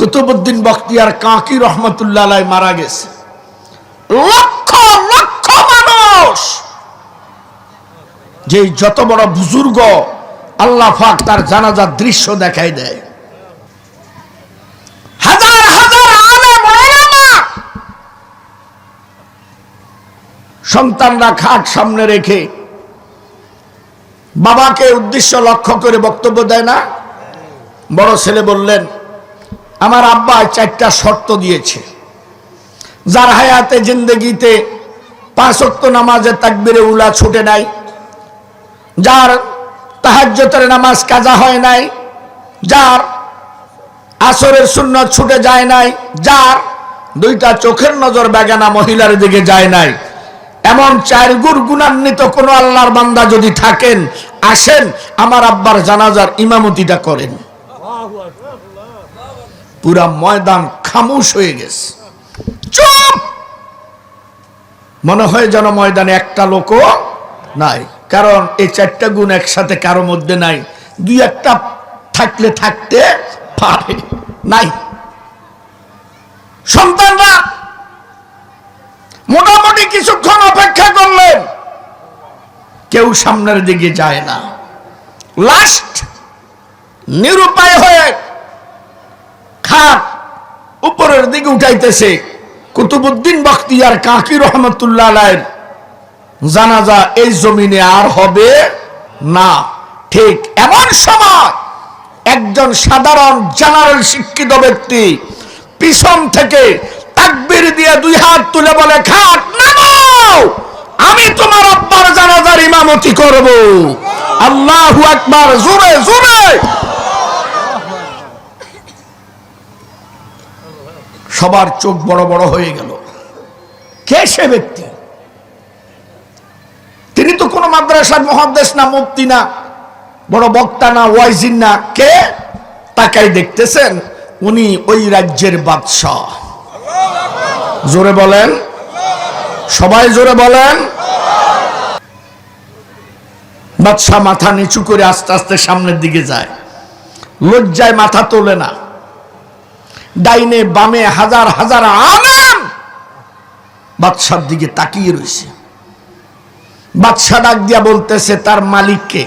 কুতুবুদ্দিন বখতিয়ার কাকি রহমতুল্লাহ মারা গেছে। লক্ষ লক্ষ মানুষ যে যত বড় বুজুর্গ আল্লাহ ফাক তার জানাজার দৃশ্য দেখাই দেয়। হাজার হাজার সন্তানরা খাট সামনে রেখে বাবাকে উদ্দেশ্য লক্ষ্য করে বক্তব্য দেয় না। বড় ছেলে বললেন আমার আব্বা চারটা শর্ত দিয়েছে। যার হায়াতে জিন্দগিতে পাঁচক্ত নামাজের তাকবিরে উলা ছুটে নাই, যার তাহাজ্যতের নামাজ কাজা হয় নাই, যার আসরের শূন্য ছুটে যায় নাই, যার দুইটা চোখের নজর বেগানা মহিলার দিকে যায় নাই। এমন চার গুর গুণান্বিত কোন আল্লাহর বান্দা যদি থাকেন, আসেন, আমার আব্বার জানাজার ইমামতিটা করেন। পুরা ময়দান খামুশ হয়ে গেছে। চুপ! মনে হয় যেন ময়দানে একটা লোকও নাই। কারণ এই চারটা গুণ একসাথে কারও মধ্যে নাই। দুই একটা থাকলে থাকতে পারে। নাই। সন্তানরা, মোটামুটি কিছুক্ষণ অপেক্ষা করলেন। কেউ সামনের দিকে যায় না। লাস্ট নিরুপায় হয়ে খাট উপরের দিকে উঠাইতেছে। কুতুবুদ্দিন বখতিয়ার কাকি রহমতুল্লাহ আলাইয়ের জানাজা এই জমিনে আর হবে না। ঠিক এমন সময় একজন সাধারণ জেনারেল শিক্ষিত ব্যক্তি পিছন থেকে তাকবির দিয়ে দুই হাত তুলে বলে, খাট নামাও, আমি তোমার আব্বার জানাজার ইমামতি করব। আল্লাহু আকবার, জোরে জোরে। সবার চোখ বড় বড় হয়ে গেল। কে সে ব্যক্তি? তিনি তো কোনো মাদ্রাসার মহাদেশ না মুক্তি না, বড় বক্তা না ওয়াইজিন না। কে? তাকাই দেখতেছেন, উনি ওই রাজ্যের বাদশাহ। জোরে বলেন। সবাই জোরে বলেন। বাদশাহ মাথা নিচু করে আস্তে আস্তে সামনের দিকে যায়। লজ্জায় মাথা তোলে না। ডাইনে বামে হাজার হাজার আলেম বাদশার দিকে তাকিয়ে রয়েছে। বাদশাহ ডাক দিয়া বলতেছে তার মালিককে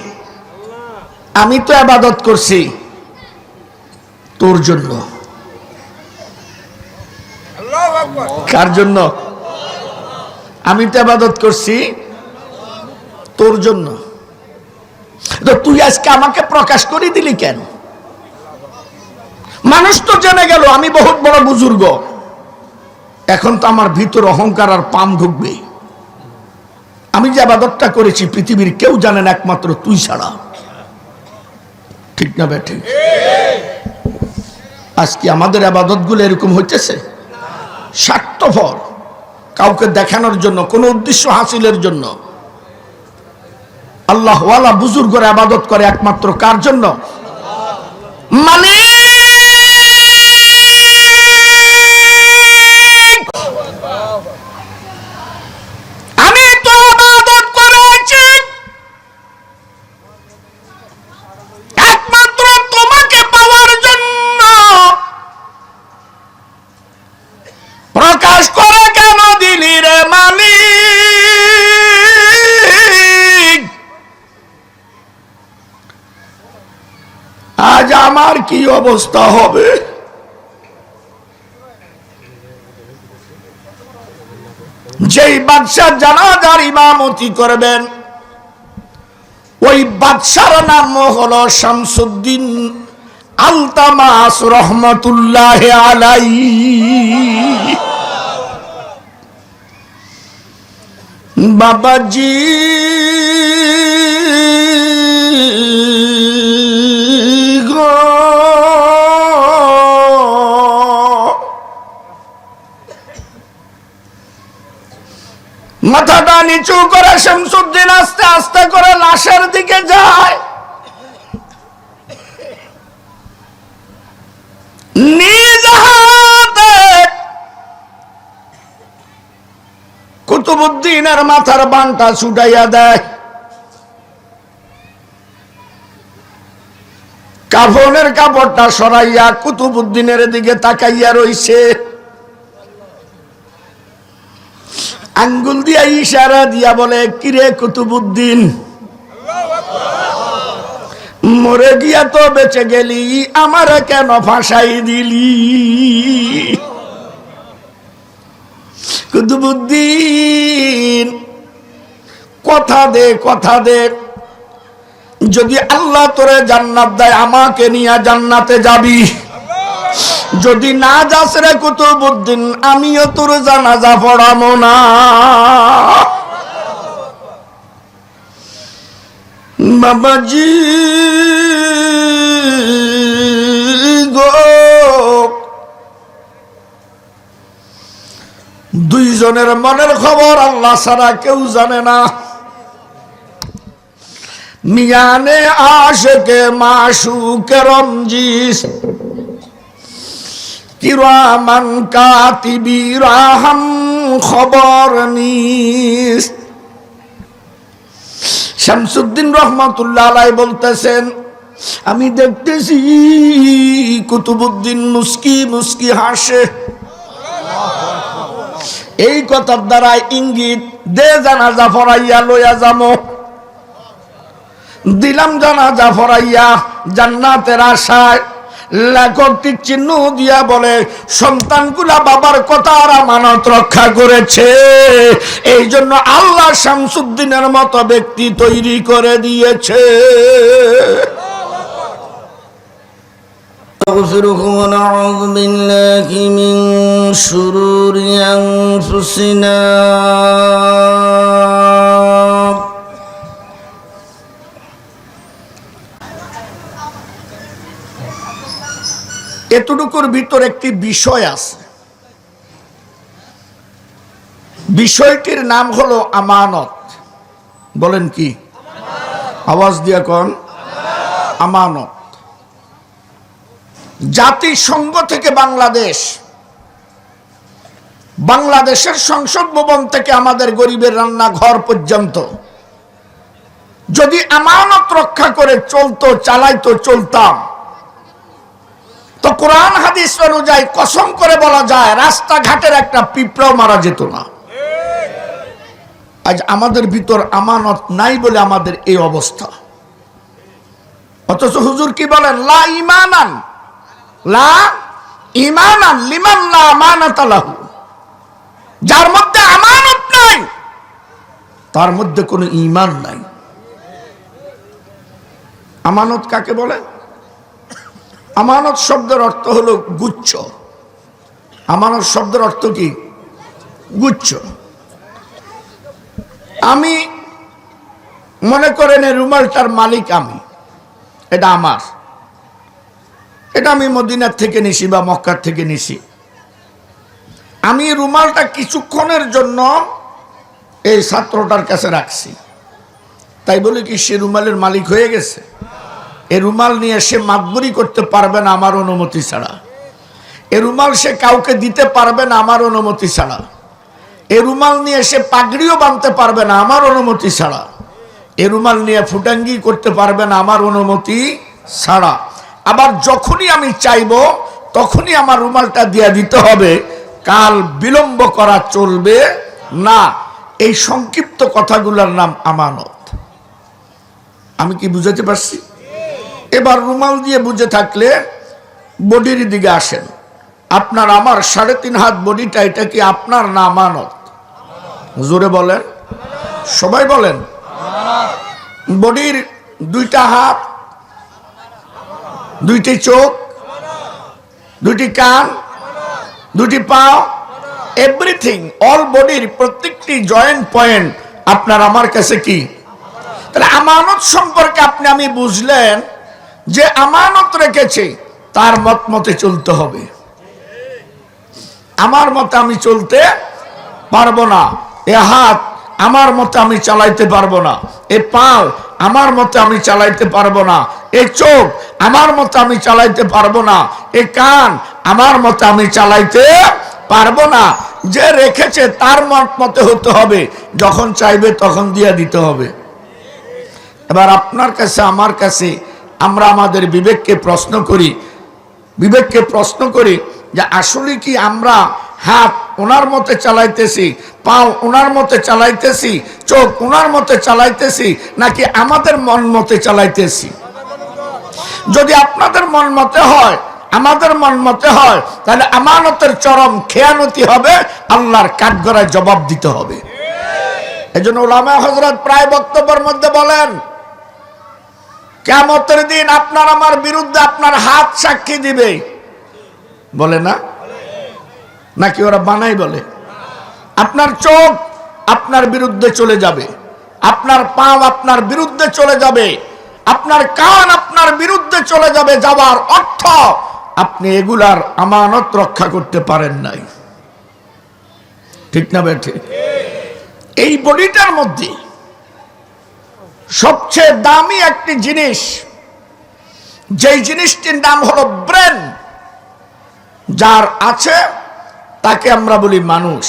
আমি তো আবাদত করছি তোর জন্য। কার জন্য? আমি তো আবাদত করছি তোর জন্য। তো তুই আজকে আমাকে প্রকাশ করে দিলি কেন? মানুষ তো জেনে গেল, আমি বহুত বড় বুজুর্গ। এখন তো আমার ভিতর অহংকার আর পাম ঢুকবে। আমি যে আবাদতটা করেছি, পৃথিবীর কেউ জানেন একমাত্র তুই ছাড়া। ঠিক না বেঠে আজকে আমাদের আবাদতগুলো এরকম হইতেছে? স্বার্থপর। কাউকে দেখানোর জন্য, কোনো উদ্দেশ্য হাসিলের জন্য। আল্লাহওয়ালা বুজুর্গরা আবাদত করে একমাত্র কার জন্য? মালিক আমার কি অবস্থা হবে? যেই বাদশাহ জানাজার ইমামতি করবেন, ওই বাদশার নাম হলো শামসুদ্দিন আলতামাস রহমতুল্লাহ আলাই। বাবাজি নিচু করে শামসুদ্দিন আস্তে আস্তে করে লাশের দিকে যায়। নিজ হাতে কুতুবুদ্দিনের মাথার বানটা ছুটাইয়া দেয়। কাফনের কাপড়টা সরাইয়া কুতুবুদ্দিনের দিকে তাকাইয়া রইছে। আঙ্গুল দিয়া ইশারা দিয়া বলে, কিরে কুতুবুদ্দিন মরে গিয়া তো বেঁচে গেলি, আমার কেন ফাঁসাই দিলি? কুতুবুদ্দিন কথা দে কথা দে। যদি আল্লাহ তোরে জান্নাত দেয়, আমাকে নিয়ে জান্নাতে যাবি। যদি না যাস রে কুতুবুদ্দিন, আমিও তোর জানাজা পড়াবো না। বাবাজি গো, দুইজনের মনের খবর আল্লাহ ছাড়া কেউ জানে না। মিয়ানে আশেকে মাসুকে রমজিস কিরামান কাতিবিরাহাম খবর নিস। শামসুদ্দিন রহমতুল্লাহ আলাই বলতেছেন, আমি দেখতেছি কুতুবুদ্দিন মুস্কি মুস্কি হাসে। এই কথার দ্বারা ইঙ্গিত, দে জানাজা ফরাইয়া লইয়া যামো। দিলাম জানাজা ফরাইয়া জান্নাতের আশায় লেখকটি চিহ্ন দিয়া বলে সন্তানগুলা বাবার কথা আর আমানত রক্ষা করেছে এই জন্য আল্লাহ শামসুদ্দিনের মতো ব্যক্তি তৈরি করে দিয়েছে نستغفرك ونعوذ بالله من شرور أنفسنا এতটুকুর ভিতর একটি বিষয় আছে। বিষয়টির নাম হলো আমানত। বলেন কি? আওয়াজ দিয়া কন। আমানত। জাতিসংঘ থেকে বাংলাদেশ, বাংলাদেশের সংসদ ভবন থেকে আমাদের গরিবের রান্নাঘর পর্যন্ত। যদি আমানত রক্ষা করে চলতো, চালাইতো, চলতাম তো কোরআন হাদিস অনুযায়ী কসম করে বলা যায়, রাস্তাঘাটের একটা পিঁপড়াও মারা যেত না। আজ আমাদের ভিতর আমানত নাই বলে আমাদের এই অবস্থা। অথচ হুজুর কি বলেন? লা ইমানান লা ইমানান লিমান লা আমানাত লাহু। যার মধ্যে আমানত নাই, তার মধ্যে কোনো ইমান নাই। আমানত কাকে বলে? আমানত শব্দের অর্থ হলো গুচ্ছ। আমানত শব্দের অর্থ কি? গুচ্ছ। আমি মনে করেন এই রুমালটার মালিক আমি। এটা আমার। এটা আমি মদিনার থেকে নিছি বা মক্কার থেকে নিছি। আমি রুমালটা কিছুক্ষণের জন্য এই ছাত্রটার কাছে রাখছি। তাই বলে কি সে রুমালের মালিক হয়ে গেছে? এ রুমাল নিয়ে সে মাতবুরি করতে পারবে না আমার অনুমতি ছাড়া। এ রুমাল সে কাউকে দিতে পারবে না আমার অনুমতি ছাড়া। এ রুমাল নিয়ে সে পাগড়িও বাঁধতে পারবে না আমার অনুমতি ছাড়া। এ রুমাল নিয়ে ফুটাঙ্গি করতে পারবে না আমার অনুমতি ছাড়া। আবার যখনই আমি চাইব, তখনই আমার রুমালটা দিয়ে দিতে হবে। কাল বিলম্ব করা চলবে না। এই সংক্ষিপ্ত কথাগুলোর নাম আমানত। আমি কি বুঝাতে পারছি? এবার রুমাল দিয়ে বুঝে থাকলে বডির দিকে আসেন। আপনার আমার সাড়ে তিন হাত বডিটা, এটা কি আপনার না আমানত? জোরে বলেন। সবাই বলেন। বডির দুইটা হাত, দুইটি চোখ, দুইটি কান দুটি পা এভরিথিং অল বডির প্রত্যেকটি জয়েন্ট পয়েন্ট আপনার আমার কাছে কি? তাহলে আমানত সম্পর্কে আপনি আমি বুঝলেন যে আমানত রেখেছে, তার মত মতে চলতে হবে। আমার মতে আমি চলতে পারব না। এ হাত আমার মতে আমি চালাইতে পারব না। এ পাল আমার মতে আমি চালাইতে পারব না। এ চোখ আমার মতে আমি চালাইতে পারব না। এ কান আমার মতে আমি চালাইতে পারব না। যে রেখেছে, তার মত মতে হতে হবে। যখন চাইবে, তখন দিয়ে দিতে হবে। এবার আপনার কাছে, আমার কাছে আমরা আমাদের বিবেককে প্রশ্ন করি, বিবেককে প্রশ্ন করি যে আসলে কি আমরা হাত ওনার মতে চালাইতেছি, পাও ওনার মতে চালাইতেছি, চোখ ওনার মতে চালাইতেছি, নাকি আমাদের মন মতে চালাইতেছি? যদি আপনাদের মন মতে হয়, আমাদের মন মতে হয়, তাহলে আমানতের চরম খেয়ানতি হবে, আল্লাহর কাঠগড়ায় জবাব দিতে হবে। এই জন্য ওলামা হজরত প্রায় বক্তব্যের মধ্যে বলেন কেমতের দিন আপনার আমার বিরুদ্ধে আপনার হাত সাক্ষী দিবে। বলে না? নাকি ওরা বানাই বলে? আপনার চোখ আপনার বিরুদ্ধে চলে যাবে। আপনার পাও আপনার বিরুদ্ধে চলে যাবে। আপনার কান আপনার বিরুদ্ধে চলে যাবে যাবার অর্থ আপনি এগুলার আমানত রক্ষা করতে পারেন নাই। ঠিক না বেঠে? এই বডিটার মধ্যে সবচেয়ে দামি একটি জিনিস, যেই জিনিসটির নাম হলো ব্রেন, যার আছে তাকে আমরা বলি মানুষ।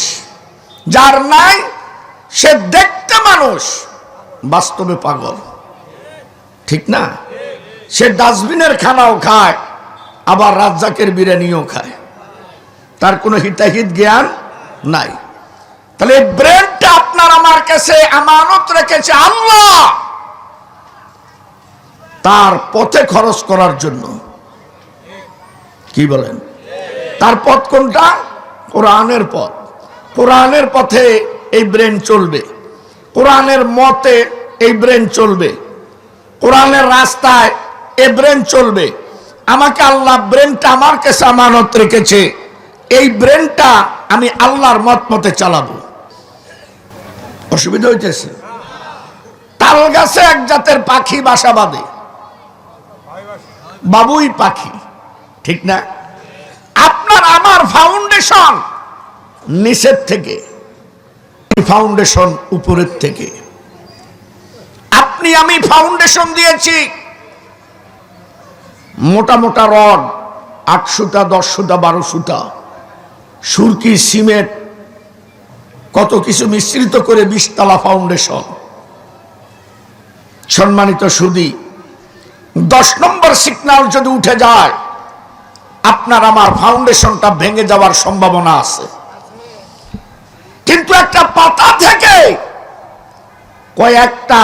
যার নাই, সে দেখতে মানুষ, বাস্তবে পাগল। ঠিক না? সে ডাস্টবিনের খানাও খায়, আবার রাজ্জাকের বিরিয়ানিও খায়। তার কোনো হিতাহিত জ্ঞান নাই। তাহলে ব্রেনটা আপনার আমার কাছে আমানত রেখেছে আল্লাহ। তার পথে খরচ করার জন্য। কি বলেন? তার পথ কোনটা? কোরআনের পথ। কোরআনের পথে এই ব্রেন চলবে। কোরআনের মতে এই ব্রেন চলবে। কোরআনের রাস্তায় এই ব্রেন চলবে। আমাকে আল্লাহ ব্রেনটা আমার কাছে আমানত রেখেছে। এই ব্রেনটা আমি আল্লাহর মত মতে চালাবো। অসুবিধা হইতেছে। তাল গাছে এক জাতের পাখি বাসা বাঁধে। বাবুই পাখি, ঠিক না? আপনার আমার ফাউন্ডেশন নিচের থেকে ফাউন্ডেশন উপরের থেকে। আপনি আমি ফাউন্ডেশন দিয়েছি। মোটা মোটা রড, আটশোটা, দশশোটা, বারোশোটা, সুরকি, সিমেন্ট, কত কিছু মিশ্রিত করে বিশতলা ফাউন্ডেশন সম্মানিত সুদী দশ নম্বর সিগনাল যদি উঠে যায়, আপনার আমার ফাউন্ডেশনটা ভেঙে যাওয়ার সম্ভাবনা আছে। কিন্তু একটা পাতা থেকে কয়েকটা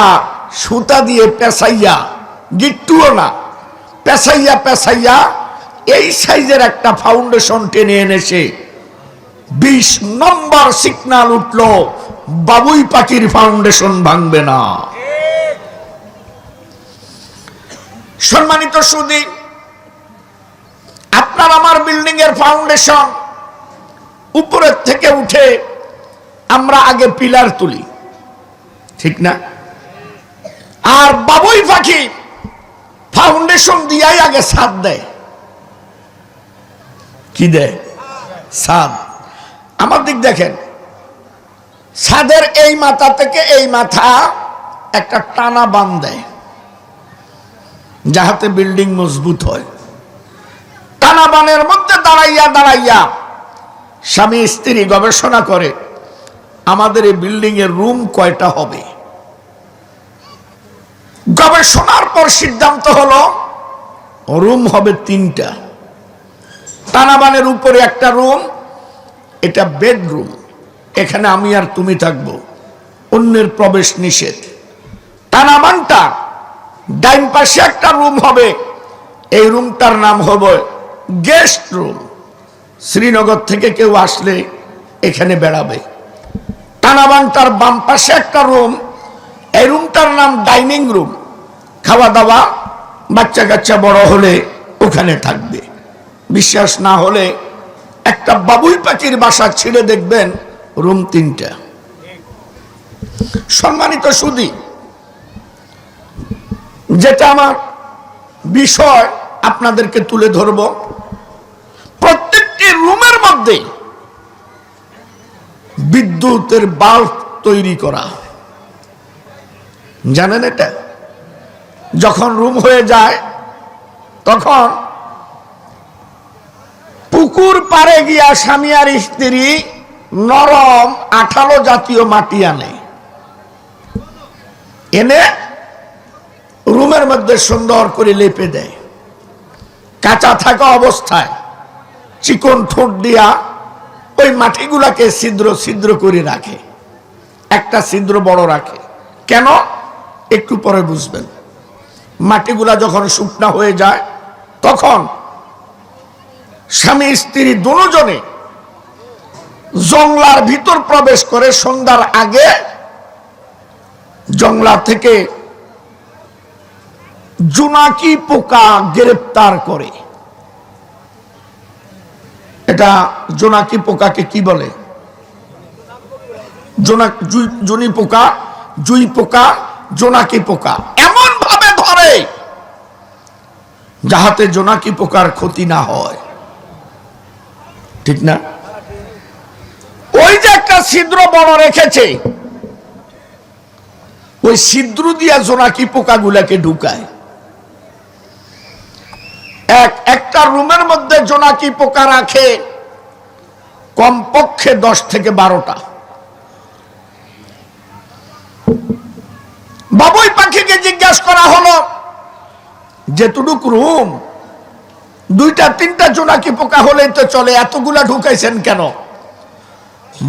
সুতা দিয়ে পেঁচাইয়া, গিট্টুও না, পেঁচাইয়া পেঁচাইয়া এই সাইজের একটা ফাউন্ডেশন টেনে এনেছে। বিশ নম্বর সিগনাল উঠল, বাবুই পাখির ফাউন্ডেশন ভাঙবে না। সম্মানিত সুদী আপনার আমার বিল্ডিং এর ফাউন্ডেশন উপরের থেকে উঠে আমরা আগে পিলার তুলি। ঠিক না? আর বাবুই পাখি ফাউন্ডেশন দিয়াই আগে সাদ দেয়। কি দেয়? সাদ। আমার দিক দেখেন ছাদের এই মাথা থেকে এই মাথা একটা টানা বান দেয়। যাহাতে বিল্ডিং মজবুত হয়। টানা বানের মধ্যে দাঁড়াইয়া দাঁড়াইয়া স্বামী, স্ত্রী গবেষণা করে, আমাদের এই বিল্ডিং এর রুম কয়টা হবে? গবেষণার পর সিদ্ধান্ত হলো, রুম হবে তিনটা। টানাবানের উপরে একটা রুম, এটা বেডরুম। এখানে আমি আর তুমি থাকব। অন্যের প্রবেশ নিষেধ। টানাবানটা ডাইন পাশে একটা রুম হবে। এই রুমটার নাম হবে গেস্ট রুম। শ্রীনগর থেকে কেউ আসলে এখানে বেড়াবে। টানাবানটার বাম পাশে একটা রুম। এই রুমটার নাম ডাইনিং রুম। খাওয়া দাওয়া বাচ্চা কাচ্চা বড় হলে ওখানে থাকবে। বিশ্বাস না হলে একটা বাবুই পাখির বাসা ছিঁড়ে দেখবেন রুম তিনটা। সম্মানিত সুদী যেটা আমার বিষয় আপনাদেরকে তুলে ধরব। প্রত্যেকটি রুমের মধ্যে বিদ্যুতের বাল্ব তৈরি করা। জানেন এটা? যখন রুম হয়ে যায়, তখন পুকুর পারে গিয়া স্বামী আর স্ত্রী নরম আঠালো জাতীয় মাটি আনে। এনে রুমের মধ্যে সুন্দর করে লেপে দেয়। কাঁচা থাকা অবস্থায় চিকন ঠোঁট দিয়া ওই মাটিগুলাকে ছিদ্র ছিদ্র করে রাখে। একটা ছিদ্র বড় রাখে। কেন? একটু পরে বুঝবেন। মাটিগুলা যখন শুকনা হয়ে যায়, তখন স্বামী স্ত্রী দুজনে জংলার ভিতর প্রবেশ করে সন্ধ্যার আগে জংলা থেকে জোনাকি পোকা গ্রেপ্তার করে। এটা জোনাকি পোকাকে কি বলে? জুনি পোকা, জুই পোকা, জোনাকি পোকা। এমন ভাবে ধরে যাহাতে জোনাকি পোকার ক্ষতি না হয়। ঠিক না? ওই যে একটা ছিদ্র বড় রেখেছে, ওই ছিদ্র দিয়া জোনাকি পোকাগুলাকে ঢুকায়। এক, একটা রুমের মধ্যে জোনাকি পোকা রাখে। কমপক্ষে দশ থেকে বারোটা। বাবুই পাখিকে জিজ্ঞাসা করা হলো, যেটুক রুম, দুইটা, তিনটা জোনাকি পোকা হলেই তো চলে, এতগুলা ঢুকাইছেন কেন?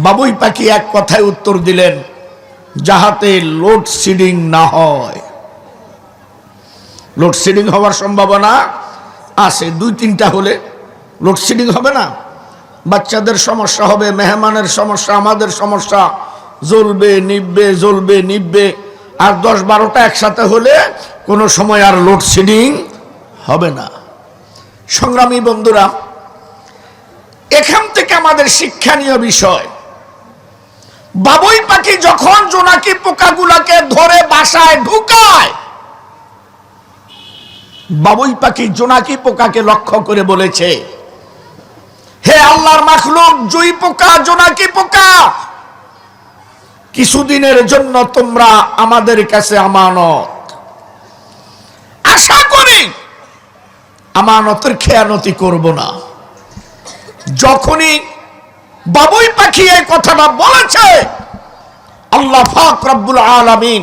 বাবুই পাখি এক কথায় উত্তর দিলেন, যাহাতে লোডশেডিং না হয়। লোডশেডিং হওয়ার সম্ভাবনা আছে দুই তিনটা হলে লোডশেডিং হবে না। বাচ্চাদের সমস্যা হবে, মেহমানের সমস্যা, আমাদের সমস্যা। জ্বলবে নিববে জ্বলবে নিববে আর দশ বারোটা একসাথে হলে কোনো সময় আর লোডশেডিং হবে না। সংগ্রামী বন্ধুরা, এখান থেকে আমাদের শিক্ষণীয় বিষয়। বাবুই পাখি যখন জোনাকি পোকাগুলাকে ধরে বাসায় ঢুকায় বাবুই পাখি, জোনাকি পোকাকে লক্ষ্য করে বলেছে, হে আল্লাহর মাখলুক, জুই পোকা, জোনাকি পোকা, কিছুদিনের জন্য তোমরা আমাদের কাছে আমানত। আশা করি আমানতের খেয়ানতি করব না। যখনই বাবুই পাখি এই কথাটা বলেছে, আল্লাহ ফাক রব্বুল আলামিন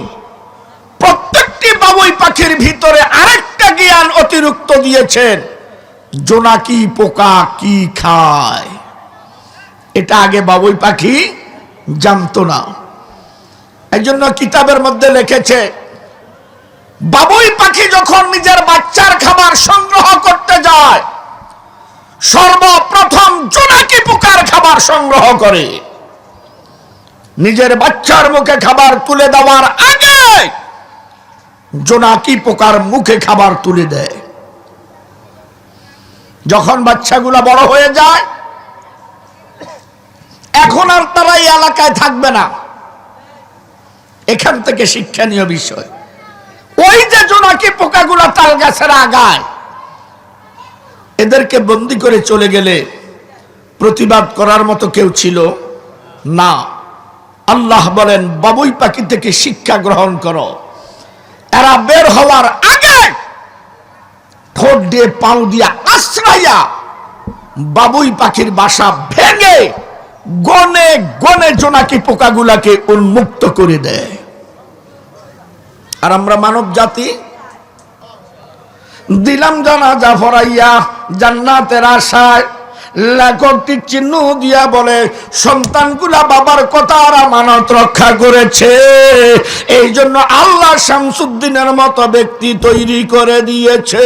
প্রত্যেকটি বাবুই পাখির ভিতরে আরেকটা জ্ঞান অতিরিক্ত দিয়েছেন। জোনাকি পোকা, কি খায়? এটা আগে বাবুই পাখি জানতো না। এই জন্য কিতাবের মধ্যে লিখেছে, বাবুই পাখি যখন নিজের বাচ্চার খাবার সংগ্রহ করতে যায়, সর্বপ্রথম জোনাকি পোকার খাবার সংগ্রহ করে? নিজের বাচ্চার মুখে খাবার তুলে দেওয়ার আগে জোনাকি পোকার মুখে খাবার তুলে দেয় যখন বাচ্চাগুলা বড় হয়ে যায় এখন আর তারা এই এলাকায় থাকবে না এখান থেকে শিক্ষণীয় বিষয় ওই যে জোনাকি পোকাগুলা তাল গাছের আগায় এদেরকে বন্দি করে চলে গেলে প্রতিবাদ করার মতো কেউ ছিল না আল্লাহ বলেন বাবুই পাখি থেকে শিক্ষা গ্রহণ করো এরা বের হওয়ার আগে ঠোঁট দিয়ে পাও দিয়া আশ্রাইয়া বাবুই পাখির বাসা ভেঙে গনে গনে জোনাকি পোকাগুলাকে উন্মুক্ত করে দেয়। আর আমরা মানব জাতি, দিলাম জানা যা ফরাইয়া জান্নাতের আশায় লেখকটি চিহ্ন দিয়া বলে, সন্তানগুলা বাবার কথা আর আমানত রক্ষা করেছে। এই জন্য আল্লাহ শামসুদ্দিনের মতো ব্যক্তি তৈরি করে দিয়েছে।